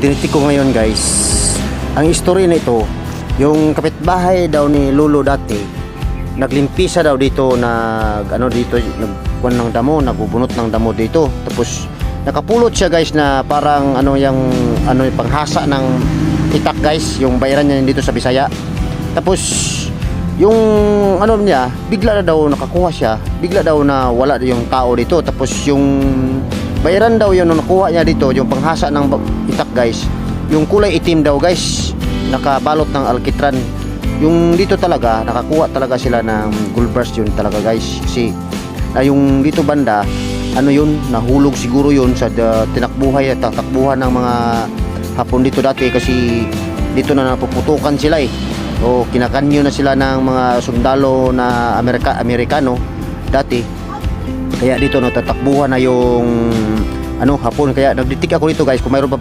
tinitik ko ngayon guys, ang history nito, yung kapitbahay daw ni Lolo dati, naglimpisa daw dito nag ano dito nagkuan ng damo, nagbubunot ng damo dito. Tapos nakapulot siya guys na parang ano yung ano yung panghasa ng itak guys, yung bayaran niya dito sa Bisaya. Tapos yung ano niya, bigla na daw nakakuha siya, bigla daw na wala yung tao dito. Tapos yung bayaran daw yun nung nakuha niya dito, yung panghasa ng itak guys, yung kulay itim daw guys, nakabalot ng alkitran. Yung dito talaga, nakakuha talaga sila ng gold bars yun talaga guys. Kasi ah, yung dito banda, ano yun, nahulog siguro yun sa da, tinakbuhay at tatakbuhan ng mga hapon dito dati kasi dito na napuputukan sila eh. O kinakanyo na sila ng mga sundalo na Amerika, Amerikano dati. Kaya dito natatakbuhan na yung ano hapon. Kaya nagditik ako dito guys kung mayroon pa